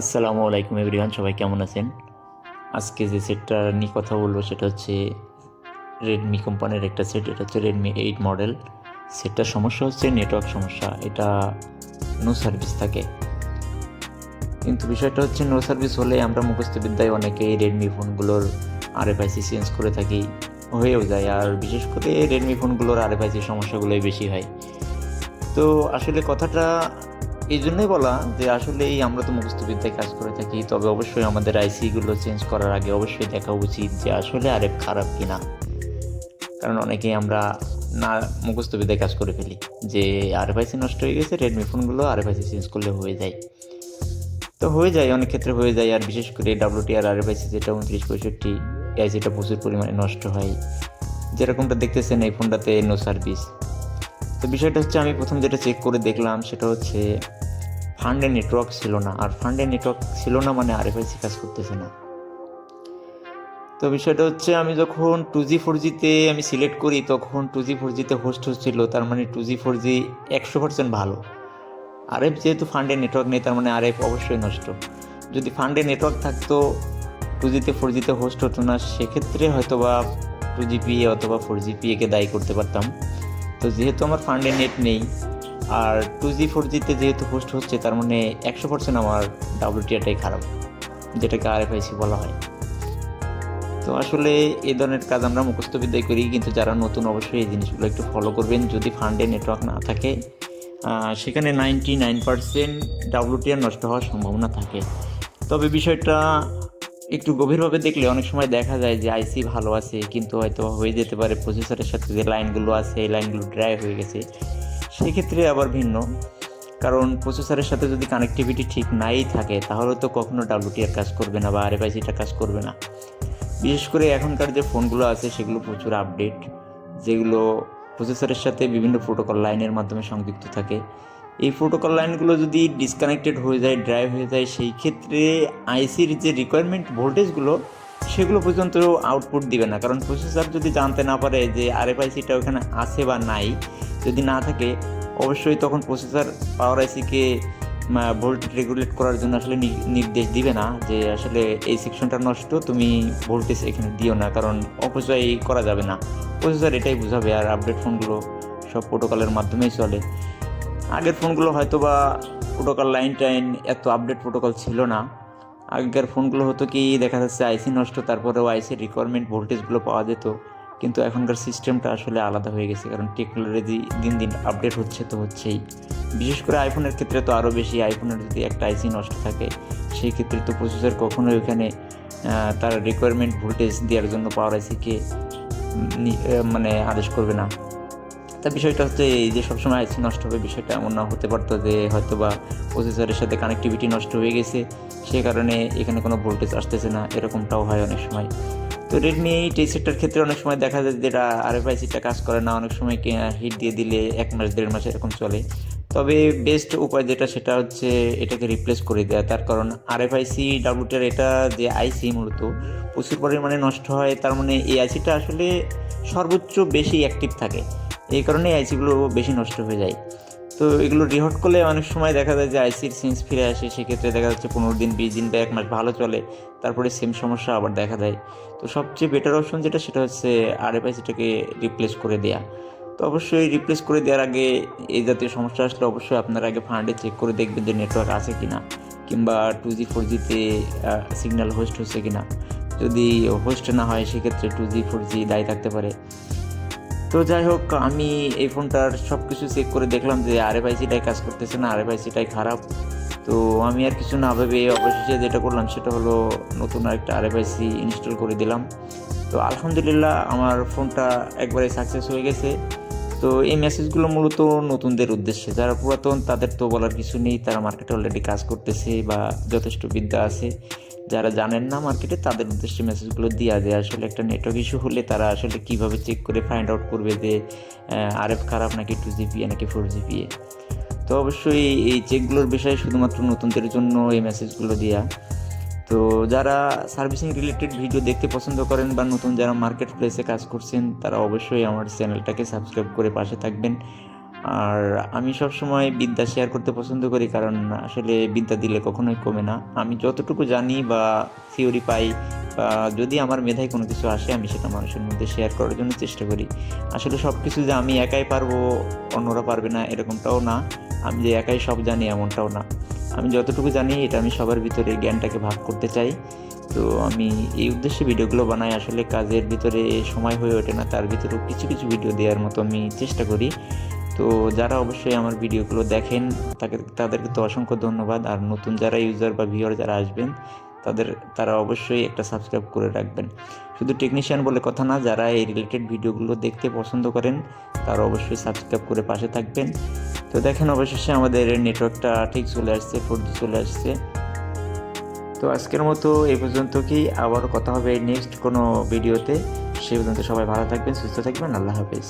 আসসালামু আলাইকুম এভরিওয়ান, সবাই কেমন আছেন? আজকে যে সেটটা নিয়ে কথা বলব সেটা হচ্ছে রেডমি কোম্পানির একটা সেট, এটা হচ্ছে রেডমি এইট মডেল সেটটার সমস্যা হচ্ছে নেটওয়ার্ক সমস্যা, এটা নো সার্ভিস থাকে। কিন্তু বিষয়টা হচ্ছে নো সার্ভিস হলে আমরা মুখস্থবিদ্যায় অনেকেই রেডমি ফোনগুলোর আরএফআইসি চেঞ্জ করে থাকি, হয়েও যায়। আর বিশেষ করে রেডমি ফোনগুলোর আরএফআইসি সমস্যাগুলোই বেশি হয়। তো আসলে কথাটা এই জন্যই বলা যে আসলেই আমরা তো মুখস্থ বিদ্যায় কাজ করে থাকি, তবে অবশ্যই আমাদের আইসিগুলো চেঞ্জ করার আগে অবশ্যই দেখা উচিত যে আসলে আরেক খারাপ কিনা। কারণ অনেকেই আমরা না মুখস্থ বিদ্যায় কাজ করে ফেলি, যে আর আরএফআইসি নষ্ট হয়ে গেছে রেডমি ফোনগুলো আর আরএফআইসি চেঞ্জ করলে হয়ে যায়। তো হয়ে যায়, অনেক ক্ষেত্রে হয়ে যায়, আর বিশেষ করে ডাব্লিউটি আর আরএফআইসি যেটা উনত্রিশ পঁয়ষট্টি আইসিটা প্রচুর পরিমাণে নষ্ট হয়। যেরকমটা দেখতেছেন এই ফোনটাতে নো সার্ভিস তো বিষয়টা হচ্ছে আমি প্রথম যেটা চেক করে দেখলাম সেটা হচ্ছে ফান্ডে নেটওয়ার্ক ছিল না, আর ফান্ডে নেটওয়ার্ক ছিল না মানে আর আরএফআইসি কাজ করতেছে না। তো বিষয়টা হচ্ছে আমি যখন টু জি ফোর জিতে আমি সিলেক্ট করি, তখন টু জি ফোর জিতে হোস্ট হচ্ছিল, তার মানে টু জি ফোর জি একশো পার্সেন্ট ভালো। আরএফ যেহেতু ফান্ডে নেটওয়ার্ক নেই, তার মানে আরএফ অবশ্যই নষ্ট। যদি ফান্ডে নেটওয়ার্ক থাকতো টু জিতে ফোর জিতে হোস্ট হতো না, সেক্ষেত্রে হয়তো বা টু জিপিএ অথবা ফোর জিপিএকে দায়ী করতে পারতাম। তো যেহেতু আমার ফান্ডে নেট নেই, আর টু জি ফোর জিতে যেহেতু হোস্ট হচ্ছে, তার মানে একশো পার্সেন্ট আমার ডাব্লিউটিআরটাই খারাপ, যেটাকে আরএফআইসি বলা হয়। তো আসলে এই ধরনের কাজ আমরা মুখস্থ বিদ্যায় করি, কিন্তু যারা নতুন অবশ্যই এই জিনিসগুলো একটু ফলো করবেন। যদি ফান্ডে নেটওয়ার্ক না থাকে সেখানে নাইনটি নাইন পার্সেন্ট ডাব্লিউটিআর নষ্ট হওয়ার সম্ভাবনা থাকে। তবে বিষয়টা একটু গভীরভাবে দেখলে অনেক সময় দেখা যায় যে আইসি ভালো আছে, কিন্তু হয়তো হয়ে যেতে পারে প্রসেসরের সাথে যে লাইনগুলো আছে, এই লাইনগুলো ড্রাই হয়ে গেছে। সেক্ষেত্রে আবার ভিন্ন। কারণ প্রসেসরের সাথে যদি কানেক্টিভিটি ঠিক নাই থাকে, তাহলে তো কখনো ডাব্লিউটিআর কাজ করবে না বা আর আরএফআইসিটা কাজ করবে না। বিশেষ করে এখনকার যে ফোনগুলো আছে, সেগুলো প্রচুর আপডেট যেগুলো প্রসেসরের সাথে বিভিন্ন প্রোটোকল লাইনের মাধ্যমে সংযুক্ত থাকে। এই প্রোটোকল লাইনগুলো যদি ডিসকানেক্টেড হয়ে যায় ড্রাই হয়ে যায়, সেই ক্ষেত্রে আইসির যে রিকোয়ারমেন্ট ভোল্টেজগুলো সেগুলো পর্যন্ত আউটপুট দিবে না। কারণ প্রসেসর যদি জানতে না পারে যে আরএফআইসিটা ওখানে আছে বা নাই, যদি না থাকে, অবশ্যই তখন প্রসেসর পাওয়ার আইসিকে ভোল্টেজ রেগুলেট করার জন্য আসলে নির্দেশ দিবে না যে আসলে এই সেকশনটা নষ্ট, তুমি ভোল্টেজ এখানে দিও না, কারণ অপচয় করা যাবে না। প্রসেসর এটাই বুঝাবে আর আপডেট ফোনগুলো সব প্রোটোকলের মাধ্যমেই চলে। আগের ফোনগুলো হয়তো বা প্রোটোকল লাইন টাইন এত আপডেট প্রোটোকল ছিল না। আগেকার ফোনগুলো হতো কি দেখা যাচ্ছে আইসি নষ্ট তারপরেও আইসির রিকোয়ারমেন্ট ভোল্টেজগুলো পাওয়া যেত। কিন্তু এখনকার সিস্টেমটা আসলে আলাদা হয়ে গেছে কারণ টেকনোলজি দিন দিন আপডেট হচ্ছে তো হচ্ছেই। বিশেষ করে আইফোনের ক্ষেত্রে তো আরও বেশি আইফোনের যদি একটা আইসি নষ্ট থাকে সেই ক্ষেত্রে তো প্রসেসর কখনোই আহ, তার রিকোয়ারমেন্ট ভোল্টেজ দেওয়ার জন্য পাওয়ার আইসিকে মানে আদেশ করবে না। তা বিষয়টা হচ্ছে এই যে সবসময় আইসি নষ্ট হবে বিষয়টা এমন না, হতে পারতো যে হয়তো বা প্রসেসরের সাথে কানেক্টিভিটি নষ্ট হয়ে গেছে, সে কারণে এখানে কোনো ভোল্টেজ আসতেছে না, এরকমটাও হয় অনেক সময়। তো রেডমি এইট এই সেটটার ক্ষেত্রে অনেক সময় দেখা যায় যেটা আরএফআইসিটা কাজ করে না, অনেক সময় হিট দিয়ে দিলে এক মাস, দেড় মাস এরকম চলে। তবে বেস্ট উপায় যেটা সেটা হচ্ছে এটাকে রিপ্লেস করে দেওয়া তার কারণ আর এফ আরএফআইসি ডাব্লুটার এটা যে আইসি মূলত, প্রচুর পরিমাণে নষ্ট হয়, তার মানে এই আইসিটা আসলে সর্বোচ্চ বেশি অ্যাক্টিভ থাকে। এই কারণে আইসিগুলো বেশি নষ্ট হয়ে যায়। তো এগুলো রিহট করলে অনেক সময় দেখা যায় যে আইসির সেন্স ফিরে আসে, সেক্ষেত্রে দেখা যাচ্ছে পনেরো দিন, বিশ দিন বা এক মাস ভালো চলে, তারপরে সেম সমস্যা আবার দেখা দেয়। তো সবচেয়ে বেটার অপশন যেটা, সেটা হচ্ছে আরএফআইসিটাকে রিপ্লেস করে দেওয়া তো অবশ্যই রিপ্লেস করে দেওয়ার আগে এই জাতীয় সমস্যা আসলে অবশ্যই আপনারা আগে ফান্ডে চেক করে দেখবেন যে নেটওয়ার্ক আছে কি না কিংবা টু জি ফোর জিতে সিগন্যাল হোস্ট হচ্ছে কি না যদি হোস্ট না হয়, সেক্ষেত্রে টু জি ফোর জি দায়ী থাকতে পারে। তো যাই হোক, আমি এই ফোনটার সব কিছু চেক করে দেখলাম যে আরএফআইসিটাই কাজ করতেছে না আরএফআইসিটাই খারাপ। তো আমি আর কিছু না ভেবে অবশেষে যেটা করলাম সেটা হলো নতুন আরেকটা আরএফআইসি ইনস্টল করে দিলাম। তো আলহামদুলিল্লাহ আমার ফোনটা একবারে সাকসেস হয়ে গেছে। তো এই মেসেজগুলো মূলত নতুনদের উদ্দেশ্যে। যারা পুরাতন, তাদের তো বলার কিছু নেই, তারা মার্কেটে অলরেডি কাজ করতেছে বা যথেষ্ট বিদ্যা আছে। যারা জানেন না মার্কেটে তাদের উদ্দেশ্যে মেসেজগুলো দেওয়া যায় আসলে একটা নেটওয়ার্ক ইস্যু হলে তারা আসলে কীভাবে চেক করে ফাইন্ড আউট করবে যে আরএফ খারাপ নাকি টু জিপিএ নাকি ফোর জিপিএ তো অবশ্যই এই চেকগুলোর বিষয়ে শুধুমাত্র নতুনদের জন্য এই মেসেজগুলো দেওয়া তো যারা সার্ভিসিং রিলেটেড ভিডিও দেখতে পছন্দ করেন বা নতুন যারা মার্কেট প্লেসে কাজ করছেন, তারা অবশ্যই আমার চ্যানেলটাকে সাবস্ক্রাইব করে পাশে থাকবেন। আর আমি সব সময় বিদ্যা শেয়ার করতে পছন্দ করি, কারণ আসলে বিদ্যা দিলে কখনোই কমে না। আমি যতটুকু জানি বা থিওরি পাই বা যদি আমার মেধায় কোনো কিছু আসে, আমি সেটা মানুষের মধ্যে শেয়ার করার জন্য চেষ্টা করি। আসলে সব কিছু যে আমি একাই পারব, অন্যরা পারবে না, এরকমটাও না। আমি যে একাই সব জানি, এমনটাও না। আমি যতটুকু জানি, এটা আমি সবার ভিতরে জ্ঞানটাকে ভাগ করতে চাই। তো আমি এই উদ্দেশ্যে ভিডিওগুলো বানাই। আসলে কাজের ভিতরে সময় হয়ে ওঠে না, তার ভিতরেও কিছু কিছু ভিডিও দেওয়ার মতো আমি চেষ্টা করি। তো যারা অবশ্যই আমার ভিডিওগুলো দেখেন, তাকে, তাদেরকে তো অসংখ্য ধন্যবাদ। আর নতুন যারা ইউজার বা ভিউয়ার যারা আসবেন, তাদের, তারা অবশ্যই একটা সাবস্ক্রাইব করে রাখবেন। শুধু টেকনিশিয়ান বলে কথা না, যারা এই রিলেটেড ভিডিওগুলো দেখতে পছন্দ করেন, তারা অবশ্যই সাবস্ক্রাইব করে পাশে থাকবেন। তো দেখেন, অবশেষে আমাদের নেটওয়ার্কটা ঠিক চলে আসছে ফোর চলে আসছে। তো আজকের মতো এ পর্যন্ত কি আবার কথা হবে নেক্সট কোনো ভিডিওতে সে পর্যন্ত সবাই ভালো থাকবেন, সুস্থ থাকবেন, আল্লাহ হাফেজ।